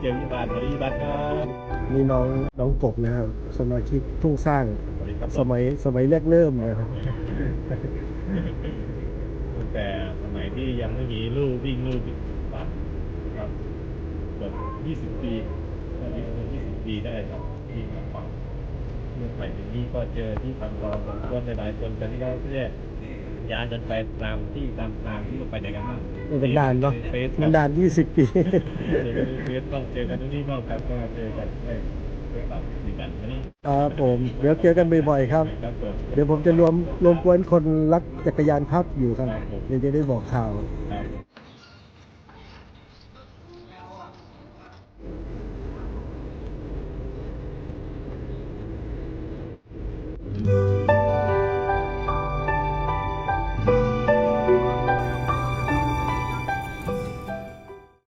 เจอที่บ้านสวัสดีที่บ้านครับนี่น้องน้องกบนะครับสมาชิกทุ่งสร้างสวัสดีครับสมัยสมัยแรกเริ่มนะครับตั้งแต่สมัยที่ยังไม่มีลู่วิ่งลู่ปั่นครับเกือบ20ปีตอนนี้เกือบ20ปีได้ครับที่มาปั่นเมื่อไปถึงนี่ก็เจอที่ทำรอสมควรหลายๆคนกันที่เขาเนี่ยย้ายกันไปตามที่ตามทางที่เราไปไหนกันบ้าง นี่เป็นด่านเนาะเฟซมันด่าน20ปี เจอกันในเฟซบ้างเจอกันที่นี่บ้างครับก็เจอกันได้เพื่อปรับดีกันอันนี้ครับผม เดี๋ยวเจอกันบ่อยๆครับ ครับผม เดี๋ยวผมจะรวมรวมกวนคนรักจักรยานพับอยู่ครับ เดี๋ยวจะได้บอกข่าว ครับ